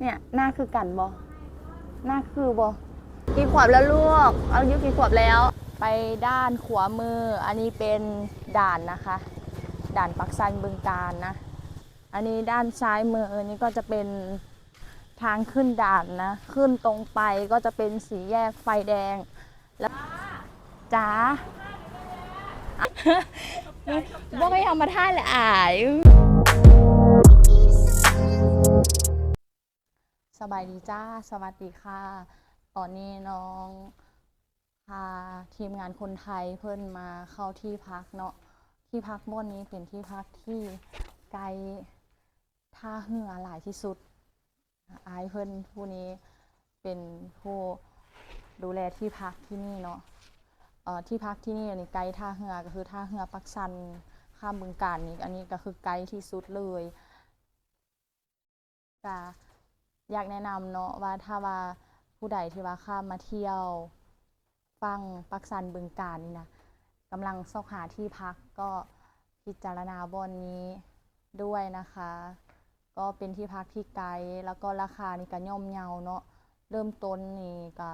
เนี่ยหน้าคือกันบอหน้าคือบ่กี่ขวบแล้วลูกอายุกี่ขวบแล้ว ไปด้านขวามือ อันนี้เป็นด่านนะคะ ด่านปักซันบึงการนะ อันนี้ด้านซ้ายมืออันนี้ก็จะเป็นทางขึ้นด่านนะ ขึ้นตรงไปก็จะเป็นสีแยกไฟแดง แล้วจ้าบ่ไม่เอามาท่าเลยอาย สบายดีจ้า สวัสดีค่ะ ตอนนี้น้องพาทีมงานคนไทยเพิ่นมาเข้าที่พักเนาะ ที่พักม่วนนี้เป็นที่พักที่ไกลท่าเหือหลายที่สุดอายเพิ่นผู้นี้เป็นผู้ดูแลที่พักที่นี่เนาะที่พักที่นี่นี่ไกด์ท่าเรือก็คือท่าเรือปักซันข้ามบึงการนี่อันนี้ก็คือไกด์ที่สุดเลยจะ อยากแนะนำเนาะว่าถ้าว่าผู้ใดที่ว่าข้ามมาเที่ยว ฟังปักซันบึงการนี่นะกำลังเสาะหาที่พักก็พิจารณาบอนนี้ด้วยนะคะ ก็เป็นที่พักที่ไกด์แล้วก็ราคานี่ก็ย่อมเยาเนาะเริ่มต้นนี่ก็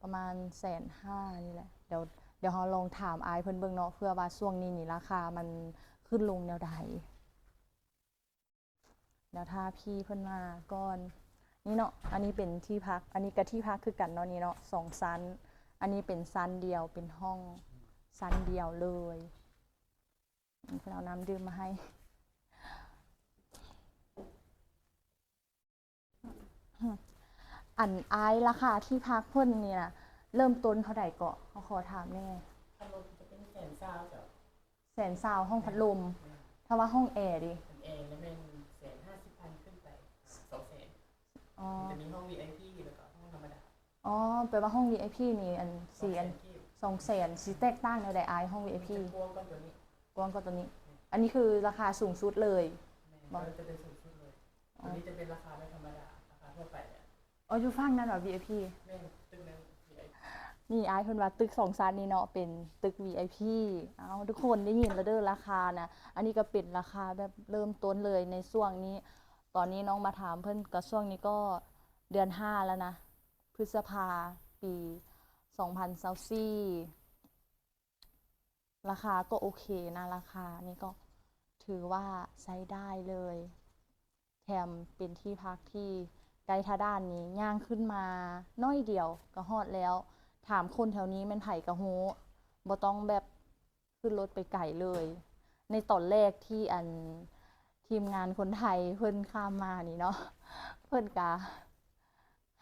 ประมาณแสนห้านี่แหละเดี๋ยวเดี๋ยวเราลองถามอายเพิ่นเบิ่งเนาะเพื่อว่าช่วงนี้นี่ราคามันขึ้นลงแนวใดเดี๋ยวถ้าพี่เพิ่นมาก่อน นี่เนาะ อันนี้เป็นที่พัก อันนี้ก็ที่พักคือกันเนาะนี่เนาะสองชั้น อันนี้เป็นชั้นเดียวเป็นห้องชั้นเดียวเลยเพิ่นเอาน้ำดื่มมาให้ อันอายราคาที่พักเพิ่นเนี่ยเริ่มต้นเท่าใดเกาะเขาขอถามแน่พัดลมจะเป็นแสนเศร้าจ้ะแสนซาวห้องพัดลม ถ้าว่าห้องแอร์ดิเป็นเองแล้วเป็นแสนห้าสิบพันขึ้นไปสองแสน อ๋อ จะมีห้อง VIP แล้วก็ห้องธรรมดาอ๋อแปลว่าห้อง VIP นี่อันสี่อันที่สองแสนสีแตกต่างในใดอายห้อง VIP จะพ่วงก้อนตัวนี้กว้างกว่าตัวนี้ อันนี้คือราคาสูงสุดเลยมันจะเป็นสูงสุดเลยตัวนี้จะเป็นราคาไม่ธรรมดาราคาทั่วไปเนี่ยอ๋ออยู่ฟังนั่นเหรอ VIP แม่งตึ้งนั้น VIP นี่อายเพิ่นว่าตึกสองชั้นนี่เนาะเป็นตึก VIP เอาทุกคนได้ยินแล้วเด้อราคานะ อันนี้ก็เป็นราคาแบบเริ่มต้นเลยในช่วงนี้ ตอนนี้น้องมาถามเพิ่อนก็ช่วงนี้ก็เดือนห้าแล้วนะ พฤษภาปี2024ราคาก็โอเคนะ ราคานี่ก็ถือว่าใช้ได้เลย แถมเป็นที่พักที่ไกลทาด้านนี้ย่างขึ้นมาน้อยเดียวก็ฮอดแล้ว ถามคนแถวนี้มันไผ่กระโฮบ่ต้องแบบขึ้นรถไปไกลเลย ในตอนแรกที่อัน ทีมงานคนไทยเพิ่นข้ามมานี่เนาะเพิ่นกะ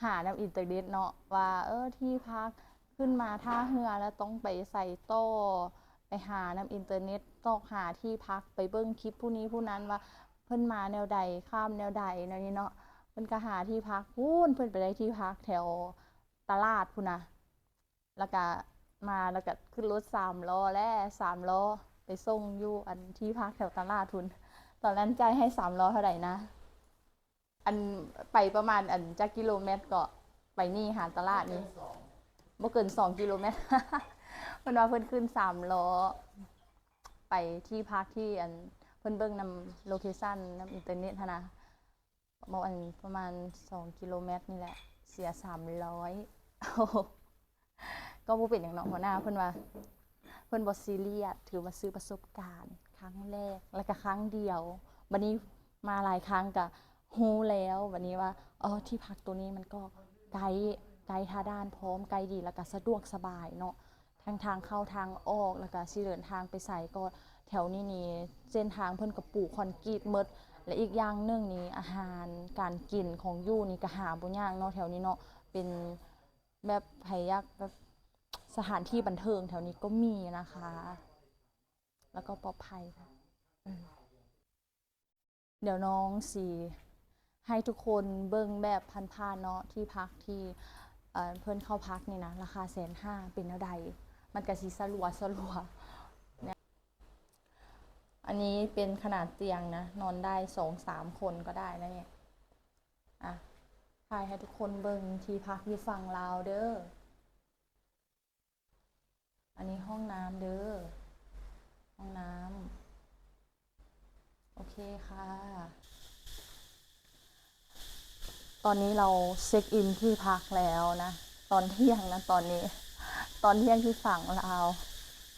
หาน้ำอินเทอร์เน็ตเนาะว่า เออที่พักขึ้นมาท่าเรือแล้วต้องไปใส่โต้ไปหาน้ำอินเทอร์เน็ตต้องหาที่พักไปเบิ่งคลิปผู้นี้ผู้นั้นว่าเพิ่นมาแนวใดข้ามแนวใดแนวนี้เนาะเพิ่นก็หาที่พักพูนเพิ่นไปได้ที่พักแถวตลาดพุ่นนะแล้วก็มาแล้วก็ขึ้นรถสามล้อและสามล้อไปส่งอยู่อันที่พักแถวตลาดทุน ตอนนั้นใจายให้สามล้อเท่าไหร่นะ อันไปประมาณอันจักกิโลเมตรก็ไปนี่หาตลาดนี้สองบ่เกินสองกิโลเมตรเพิ่นว่าเพิ่นขึ้นสามล้อ ไปที่พักที่อันเพิ่นเบิ่งนำโลเคชั่นนำอินเทอร์เน็ตนะบอกอันประมาณสองกิโลเมตรนี่แหละ เสียสามร้อยก็บ่เป็นอย่างเนาะหัวหน้าเพิ่นว่า เพิ่นบ่ซีเรียสถือว่าซื้อประสบการณ์ รั้งแรกแล้วก็ครั้งเดียว วันนี้มาหลายครั้งก็ฮู้แล้ววันนี้ว่าอ๋อที่พักตัวนี้มันก็ไกลไกลท่าด้านพร้อมไกลดีแล้วก็สะดวกสบายเนาะทางทางเข้าทางออกแล้วก็สิเดินทางไปใส่ก็แถวนี้นี่เส้นทางเพิ่นก็ปลูกคอนกรีตมดและอีกอย่างหนึงนี่อาหารการกินของยู่นี่ก็หาบ่ยากเนาะแถวนี้เนาะเป็นแบบไผยากแบบสถานที่บันเทิงแถวนี้ก็มีนะคะ แล้วก็ปลอดภัยค่ะเดี๋ยวน้องสีให้ทุกคนเบิ่งแบบพันๆเนาะที่พักที่เพื่อนเข้าพักนี่นะ ราคาแสนห้าเป็นเท่าใด มันกระสีสลัวสลัวเนี่ยอันนี้เป็นขนาดเตียงนะ นอนได้สองสามคนก็ได้นะเนี่ยอะถ่ายให้ทุกคนเบิ่งที่พักอยู่ฝั่งลาวเด้ออันนี้ห้องน้ำเด้อ ห้องน้ำโอเคค่ะ ตอนนี้เราเช็คอินที่พักแล้วนะ ตอนเที่ยงนะตอนนี้ ตอนเที่ยงที่ฝั่งลาว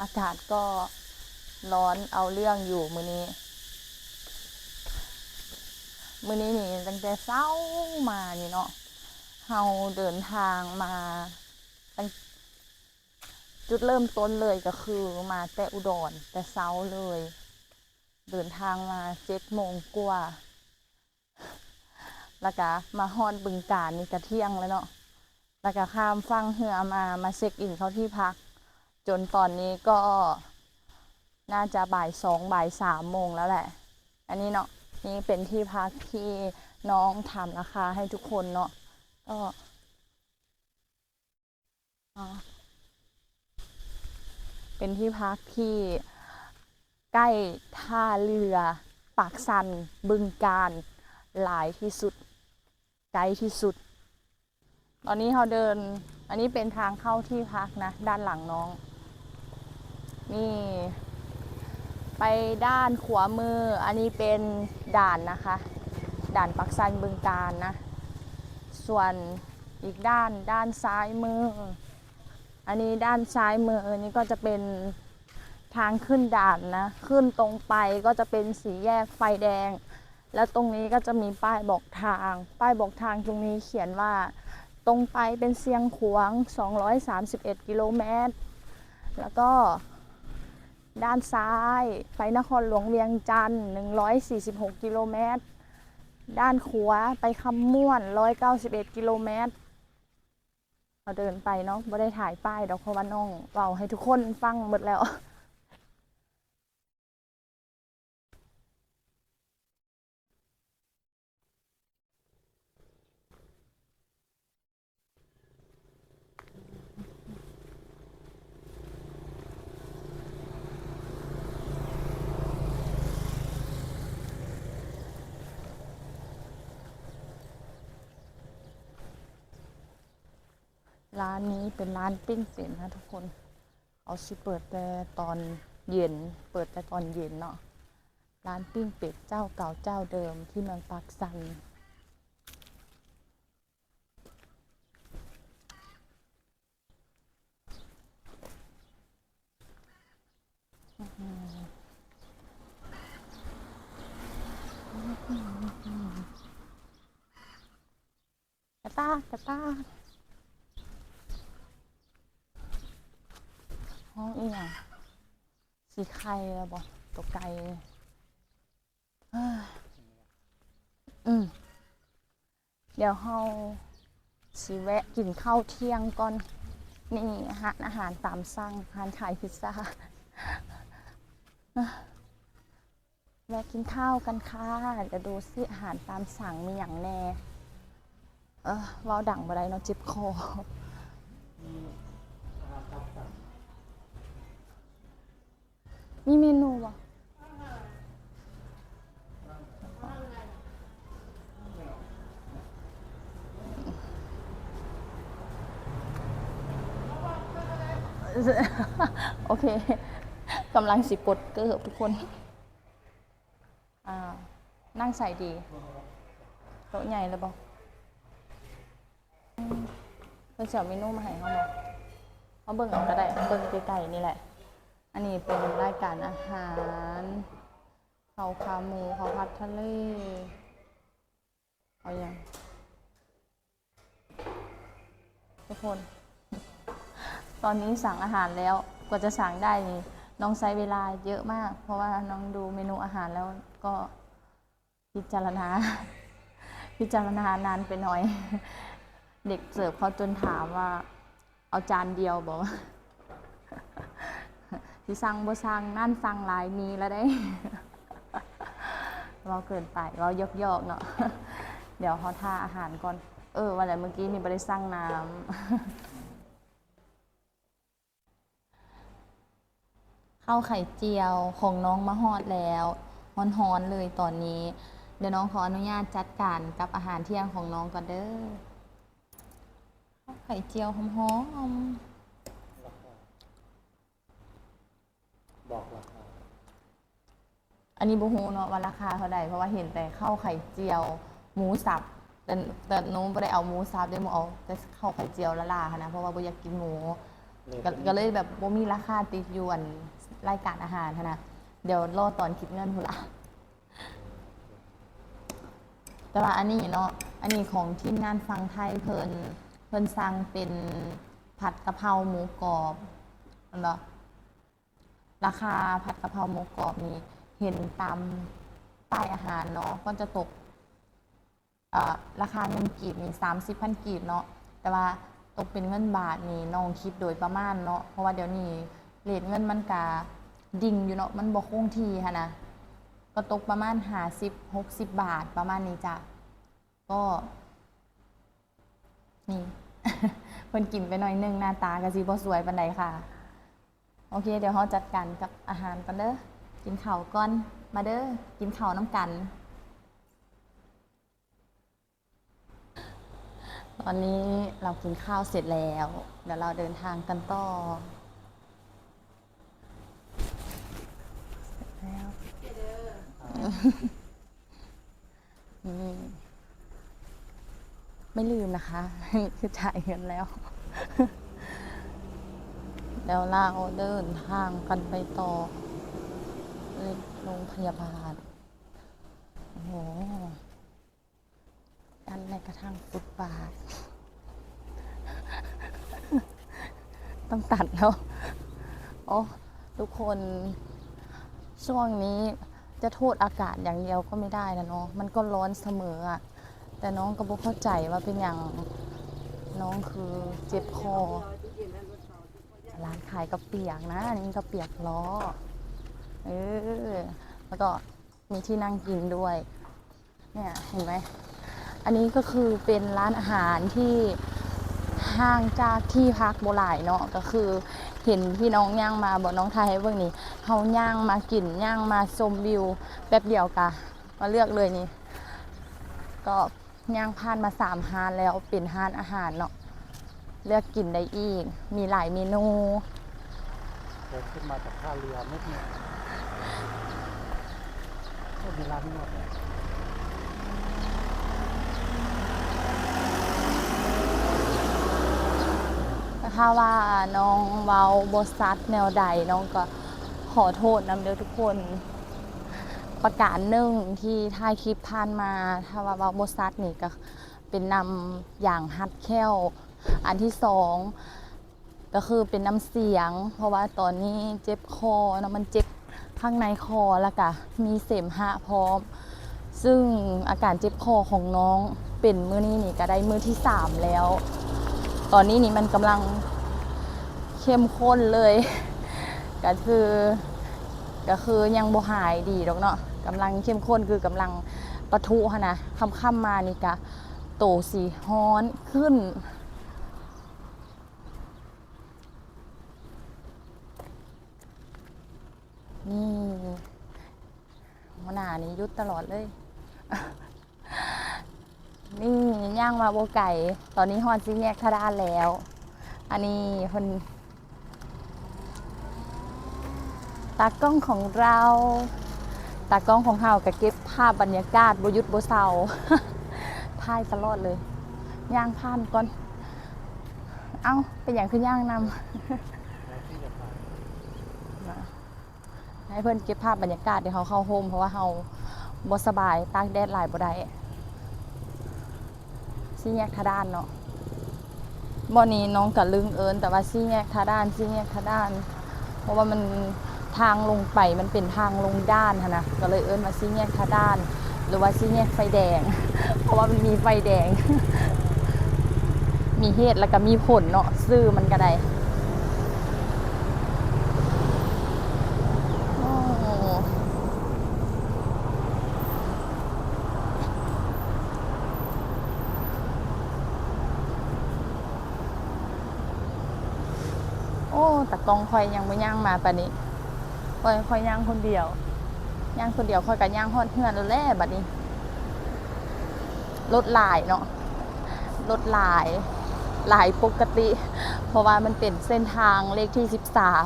อากาศก็ร้อนเอาเรื่องอยู่มือนี้ มือนี้นี่ตั้งแต่เช้ามานี่เนาะเฮาเดินทางมาตั้ง จุดเริ่มต้นเลยก็คือมาแต่อุดรแต่เช้าเลย เดินทางมาเจ็ดโมงกว่าแล้วก็มาฮอดบึงการนี่ก็เที่ยงแล้วเนาะแล้วก็ข้ามฟังเหือมามาเช็คอินเข้าที่พัก จนตอนนี้ก็น่าจะบ่ายสองบ่ายสามโมงแล้วแหละ อันนี้เนาะนี่เป็นที่พักที่น้องทำราคาให้ทุกคนเนาะก็อ่า เป็นที่พักที่ใกล้ท่าเรือ ปากสัน บึงการหลายที่สุดไกลที่สุด ตอนนี้เราเดิน อันนี้เป็นทางเข้าที่พักนะ ด้านหลังน้อง นี่ ไปด้านขวามือ อันนี้เป็นด่านนะคะ ด่านปักซันบึงการนะ ส่วนอีกด้านด้านซ้ายมือ อันนี้ด้านซ้ายมืออันี่ก็จะเป็นทางขึ้นด่านนะ ขึ้นตรงไปก็จะเป็นสีแยกไฟแดง แล้วตรงนี้ก็จะมีป้ายบอกทาง ป้ายบอกทางตรงนี้เขียนว่า ตรงไปเป็นเสียงขวาง 231 กิโลเมตร แล้วก็ด้านซ้ายไปนครหลวงเวียงจันทร์146 กิโลเมตร ด้านขวาไปคำม่วน 191 กิโลเมตร เราเดินไปเนาะไม่ได้ถ่ายป้ายดอกเพราะว่าน้องเบาให้ทุกคนฟังหมดแล้ว ร้านนี้เป็นร้านปิ้งเป็ดนะทุกคน เอาสิเปิดแต่ตอนเย็น เปิดแต่ตอนเย็นเนาะ ร้านปิ้งเป็ดเจ้าเก่าเจ้าเดิมที่เมืองปากซัน กระตากกระตากห้องอีหยัง สีไข่แล้วบอกตัวไก่เอ้ยอืมเดี๋ยวเฮาสิแวะกินข้าวเที่ยงก่อน นี่อาหารอาหารตามสั่งอาหารขายพิซซ่าแวะกินข้าวกันค่ะเดี๋ยวดูสิอาหารตามสั่งมีอย่างแน่ เออเว้าดังบ่ได้เนาะเจ็บคอ มีเมนูบ่โอเคกำลังสิปดเกิบทุกคนนั่งใส่ดีโต๊ะใหญ่เลยบ่เพิ่นสิเอาเมนูมาให้เขาบอกเขาเบิ่งเอาก็ได้เบิ่งใกล้ๆนี่แหละ อันนี้เป็นรายการอาหารเขาวขาหมูเขาวผัดทะเลเอาอย่างทุกคน ตอนนี้สั่งอาหารแล้วกว่าจะสั่งได้นี่น้องใช้เวลาเยอะมาก เพราะว่าน้องดูเมนูอาหารแล้วก็พิจารณา พิจารณานานไปหน่อย เด็กเสิร์ฟเขาจนถามว่า เอาจานเดียวบอกว่า ที่สั่งบ่สั่งนั่นสั่งหลายมีแล้วได้เราเกินไปเรายกยอกเนาะเดี๋ยวเขาท่าอาหารก่อน เออ วันไหนเมื่อกี้นี่ไม่ได้สั่งน้ำข้าวไข่เจียวของน้องมาฮอดแล้วฮอนๆเลยตอนนี้ เดี๋ยวน้องขออนุญาตจัดการกับอาหารเที่ยงของน้องก่อนเด้อข้าวไข่เจียวหอม บอกราคาๆอันนี้บูฮูเนาะว่าราคาเท่าใดเพราะว่าเห็นแต่ข้าวไข่เจียว หมูสับแต่แต่หนูไม่ได้เอาหมูสับได้หมูเอาแต่ข้าวไข่เจียวละลาค่ะนะเพราะว่าบ่อยากกินหมูก็ก็เลยแบบบ่มีราคาติดอยวนรายการอาหารค่ะนะเดี๋ยวรอตอนคิดเงินพุ่นละแต่ว่าอันนี้เนาะอันนี้ของทีมงานฟังไทยเพิ่นเพิ่นสั่งเป็นผัดกะเพราหมูกรอบเนาะ ราคาผัดกะเพราหมูกรอบนี่เห็นตามป้ายอาหารเนาะก็จะตกเอ่อราคาเงินกีบนี่สามสิบพันกีบเนาะแต่ว่าตกเป็นเงินบาทนี่น้องคิดโดยประมาณเนาะเพราะว่าเดี๋ยวนี้เรทเงินมันกาดิ่งอยู่เนาะมันบ่คงที่ค่ะนะก็ตกประมาณหาสิบหกสิบบาทประมาณนี้จ้ะก็นี่เพิ่นกินไปหน่อยนึงหน้าตาก็สิบ่สวยปานใดค่ะ โอเค เดี๋ยวเราจัดการกับอาหารกันเด้อกินข้าวก่อนมาเด้อกินข้าวน้ำกัน ตอนนี้เรากินข้าวเสร็จแล้ว เดี๋ยวเราเดินทางกันต่อเสร็จแล้วนี่ไม่ลืมนะคะ คือจ่ายเงินแล้ว เดี๋ยวเราเดินทางกันไปต่อโรงพยาบาล โอ้โหอันในกระทั่งฟุตบาท ต้องตัดแล้ว โอ้ทุกคนช่วงนี้จะโทษอากาศอย่างเดียวก็ไม่ได้นะเนาะมันก็ร้อนเสมออะแต่น้องก็บ่เข้าใจว่าเป็นอย่างน้องคือเจ็บคอ ขายกระเปียกนะอันนี้กระเปียกล้อเออแล้วก็มีที่นั่งกินด้วย เนี่ยเห็นไหมอันนี้ก็คือเป็นร้านอาหารที่ห่างจากที่พักโบหลายเนาะก็คือเห็นพี่น้องย่างมาบอกน้องไทยให้เบิ่งนี่เฮาย่างมากินย่างมาชมวิวแป๊บเดียวกะมาเลือกเลยนี่ ก็ย่างผ่านมาสามฮานแล้วเป็นฮานอาหารเนาะ เลือกกินได้อีก มีหลายเมนูเดินขึ้นมาจากท่าเรือนิดนึงก็มีร้านนวดเนี่ยถ้าว่าน้องเว้าบซัดแนวใดน้องก็ขอโทษนำเด้อทุกคน ประกาศหนึ่งที่ถ่ายคลิปผ่านมา ถ้าว่าเว้าบซัดนี่ก็เป็นนำอย่างฮัดแค้ว อันที่สองก็คือเป็นน้ำเสียง เพราะว่าตอนนี้เจ็บคอเนาะมันเจ็บข้างในคอแล้วก็มีเสมหะพร้อม ซึ่งอาการเจ็บคอของน้องเป็นมื้อนี้นี่ก็ได้มื้อที่สามแล้ว ตอนนี้นี่มันกำลังเข้มข้นเลย ก็คือก็คือยังบ่หายดีดอกเนาะกำลังเข้มข้นคือกำลังปะทุหั้นนะค่ำๆมานี่กะโตสีฮ้อนขึ้น นี่หัวหน้านี่ยุดตลอดเลย นี่ย่างมาโบไก่ ตอนนี้ฮอดซีแยกทาดานแล้ว อันนี้คนตากล้องของเราตากล้องของเราก็เก็บภาพบรรยากาศบยุดบเศร้าถ่ายตลอดเลย ย่างผ่านก่อน เอ้า เป็นอย่างคือย่างนำ แล้วที่จะผ่าน ให้เพื่อนเก็บภาพบรรยากาศเดี๋ยวเขาเข้าโฮมเพราะว่าเขาบสบายตากแดดหลายบ่ได้ซี่แยกทาด้านเนาะบ่นี้น้องกับลึงเอิญแต่ว่าซี่แยกทาด้านซี่แยกทาด้าน เพราะว่ามันทางลงไปมันเป็นทางลงด้านนะก็เลยเอิญมาซี่แยกทาด้าน หรือว่าซี่แยกไฟแดง เพราะว่ามันมีไฟแดง มีเหตุแล้วก็มีผลเนาะซื้อมันก็ได้ โอ้โอ้แต่กองคอยยังไม่ย่างมาปานนี้คอยคอยย่างคนเดียว ย่างคนเดียวคอยกับย่างฮอดเฮือนแล้วแหละบัดนี้รถหลายเนาะรถหลายหลายปกติ เพราะว่ามันเป็นเส้นทางเลขที่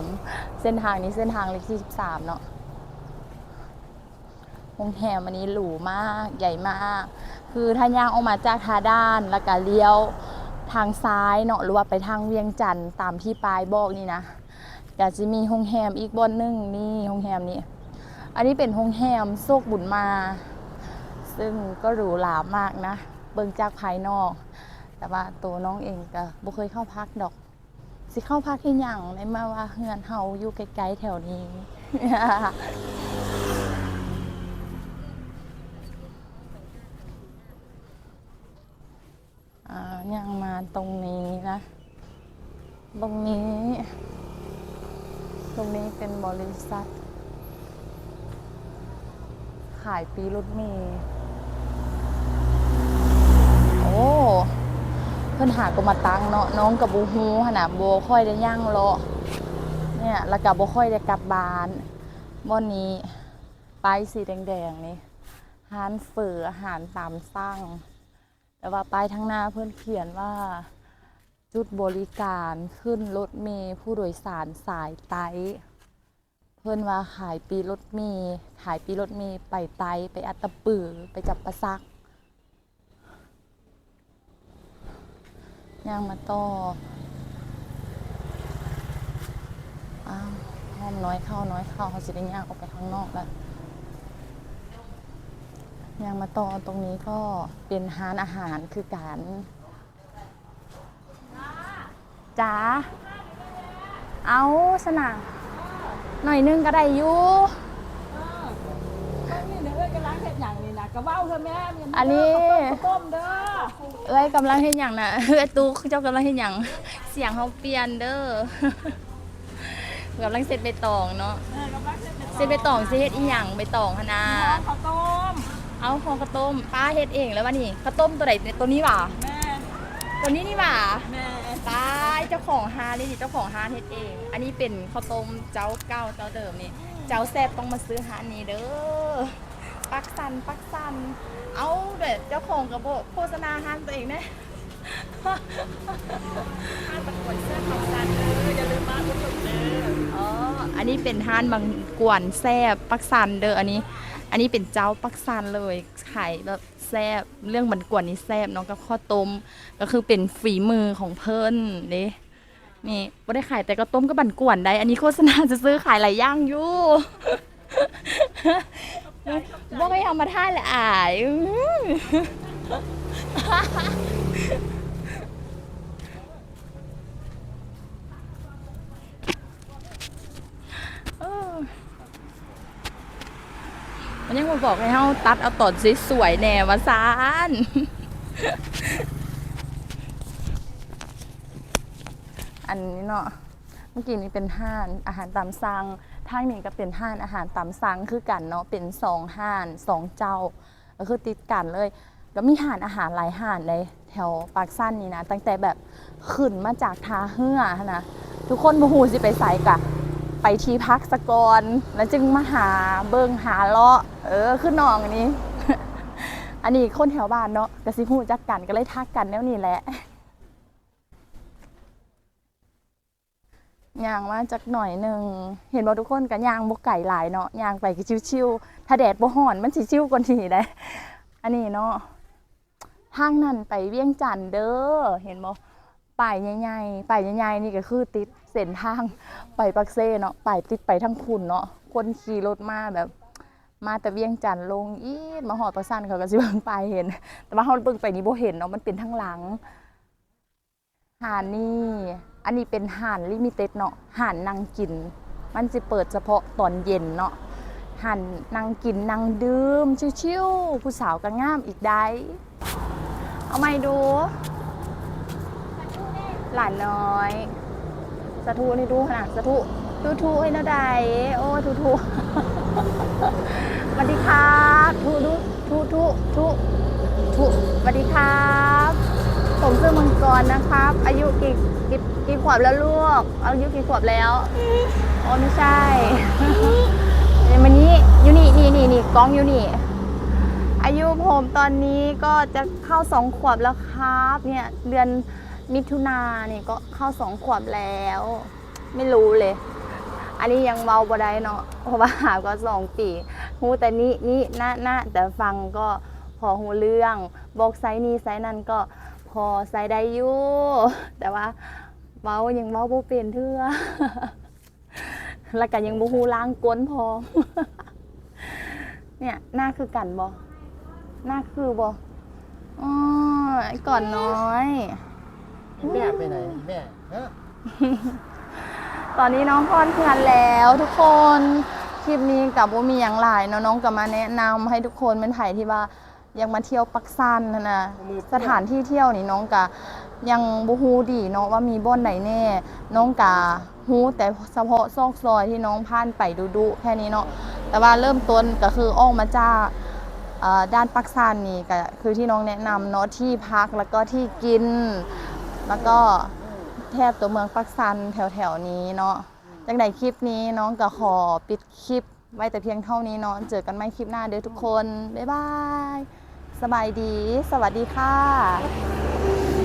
13 เส้นทางนี้เส้นทางเลขที่ 13 เนาะโรงแรมอันนี้หรูมากใหญ่มาก คือถ้าย่างออกมาจากทาด้านแล้วก็เลี้ยว ทางซ้ายเนาะหรือว่าไปทางเวียงจันทน์ตามที่ปลายบอกนี่นะอยากจะมีโรงแรมอีกบนหนึงนี่โรงแรมนี้อันนี้เป็นโรงแรมโซกบุญมา ซึ่งก็หรูหรามากนะ เบิ่งจากภายนอก แต่ว่าตัวน้องเองก็บ่เคยเข้าพักดอก สิเข้าพักที่หยังในมื่อว่าเฮือนเฮาอยู่ไกลๆแถวนี้ อ่า ยังมาตรงนี้นะ ตรงนี้ ตรงนี้เป็นบริษัท ขายปีรถเมล์โอ้เพิ่อนหาก็มาตังเนาะน้องกับบูฮูขนาดโบค่อยได้ย่างเลาะเนี่ยแล้วกับโบค่อยได้กลับบ้านบ่อนนี้ป้ายสีแดงๆนี่ร้านเฝออาหารตามสั่ง แต่ว่าป้ายทางหน้าเพื่อนเขียนว่า จุดบริการขึ้นรถเมล์ผู้โดยสารสายไต เพื่อนว่าขายปีรถเมล์ขายปีรถเมล์ไปไตไปอัตตปือไปจับประซักย่างมาต่ออ้าวห้อมน้อยเข้าน้อยเข้าเขาสิได้ย่างออกไปข้างนอกแล้ว ย่างมาต่อตรงนี้ก็เป็นร้านอาหารคือการจ๋าเอาสนะหน่อยนึงก็ได้อยู่อันนี้เอ้ยกำลังเห็นอย่างนะเอ้ยตู้เจ้ากำลังเห็นอย่างเสียงเขาเปลี่ยนเด้อกำลังเสร็จใบตองเนาะเสร็จใบตองเสิเฮ็ดอีหยังใบตองหนนาข้าวต้ เอาของข้าวต้มป้าเฮ็ดเองแล้ววะนี่ข้าวต้มตัวไหนตัวนี้หว่าแม่ตัวนี้นี่หว่าแม่ตายเจ้าของฮานนี่นี่เจ้าของฮานเฮ็ดเอง อันนี้เป็นข้าวต้มเจ้าเก้าเจ้าเดิมนี่ เจ้าแซ่บต้องมาซื้อฮานนี้เด้อปักสันปักสัน เอาเด็ดเจ้าของกระโบโฆษณาฮานตัวเองนะข้าวตะกวนเสื้อของกันเด้ออย่าลืมมาอุดหนุนเด้ออ๋ออันนี้เป็นห้านบางกวนแซบปักซันเด้ออันนี้ อันนี้เป็นเจ้าปักซันเลยขายแบบแซบเรื่องบันกวนนี่แซบเน้องกับข้าวต้มก็คือเป็นฝีมือของเพิ่นเด้นี่ไม่ได้ขายแต่ก็ต้มก็บันกวนได้ อันนี้โฆษณาจะซื้อขายหลายอย่างอยู่บ่ไม่เอามาท่าเลยอายอื้อเออ มันยังมาบอกให้เฮาตัดเอาตอนสวยๆแน่มาซานอันนี้เนาะเมื่อกี้นี้เป็นห้านอาหารตามสั่งทางนี้ก็เป็นห้านอาหารตามสั่งคือกันเนาะเป็นสองห้านสองเจ้าก็คือติดกันเลย ก็มีห้านอาหารหลายห้านเลยแถวปากสั้นนี่นะตั้งแต่แบบขึ้นมาจากทาเฮือนนะทุกคนบูฮูสิไปใส่กะ ไปที่พักสะกอนแล้วจึงมาหาเบิงหาเลาะ เออขึ้นนองอันนี้ อันนี้คนแถวบ้านเนาะกระสิฮู้จักกันก็เลยทักกันแนวนี้แหละย่างมาจากหน่อยหนึ่งเห็นบ่ทุกคนกันย่างบ่ไก่หลายเนาะย่างไปก็ชิวๆถ้าแดดบ่ฮ้อนมันสิชิวกว่านี้ได้อันนี้เนาะทางนั้นไปเวียงจันทน์เด้อเห็นบ่ป้ายใหญ่ๆป้ายใหญ่ๆนี่ก็คือติด เส้นทางไปปักเซ่เนาะไปติดไปทั้งคุณเนาะคนขี่รถมาแบบ มาแต่เวียงจันทน์ลงอีดมาหอดประสันเขาก็สิเบิ่งป้ายเห็น แต่ว่าเฮาเบิ่งไปนี่บ่เห็นเนาะมันเป็นทางหลังหาดนี่อันนี้เป็นห่านลิมิเต็ดเนาะห่านนางกิน มันจะเปิดเฉพาะตอนเย็นเนาะห่านนางกินนางดื่มชิวๆผู้สาวก็งามอีกได้เอาไม่ดู หลานน้อย สะทูนี่ดูขนาดสะทูทูทูให้นาไดโอ้ทูทูสวัสดีครับทูดูทูทูทูทูสวัสดีครับ ผมชื่อมังกรนะครับ อายุกี่กี่กี่ขวบแล้วลูกอายุกี่ขวบแล้วโอ้ไม่ใช่เดี๋ยววันนี้อยู่นี่นี่นี่นี่กล้องอยู่นี่ อายุผมตอนนี้ก็จะเข้าสองขวบแล้วครับ เนี่ยเดือน มิถุนาเนี่ยก็เข้าสองขวบแล้ว ไม่รู้เลย อันนี้ยังเมาบ่ได้เนาะเพราะว่าหาก็สองปีหูแต่นี้นี่นะนะแต่ฟังก็พอหูเรื่อง บอกไซนี้ไซนั้นก็พอไซได้อยู่แต่ว่าเว้ายังเว้าบ่เป็นเทื่อแล้วก็ยังบ่ฮู้ล้างก้นพอมเนี่ยหน้าคือกันบ่หน้าคือบ่อ๋อก่อนน้อย แม่ไปไหนแม่ฮะตอนนี้น้องพรเพื่อนแล้วทุกคน คลิปนี้กับว่ามีอย่างหลายเนาะน้องก็มาแนะนำให้ทุกคนเป็นไผ่ที่ว่ายังมาเที่ยวปักซันนะนะสถานที่เที่ยวนี่น้องกะยังบูฮูดีเนาะว่ามีบ่อนไหนแน่ น้องกะฮู้แต่เฉพาะซอกซอยที่น้องผ่านไปดูดูแค่นี้เนาะแต่ว่าเริ่มต้นก็คือออกมาจาอ่อด้านปักซานนี่ก็คือที่น้องแนะนำเนาะที่พักแล้วก็ที่กิน แล้วก็แทบตัวเมืองปักซันแถวๆนี้เนาะจังใดคลิปนี้น้องก็ขอปิดคลิปไว้แต่เพียงเท่านี้เนาะเจอกันใหม่คลิปหน้าเด้อทุกคน บ๊ายบาย สบายดี สวัสดีค่ะ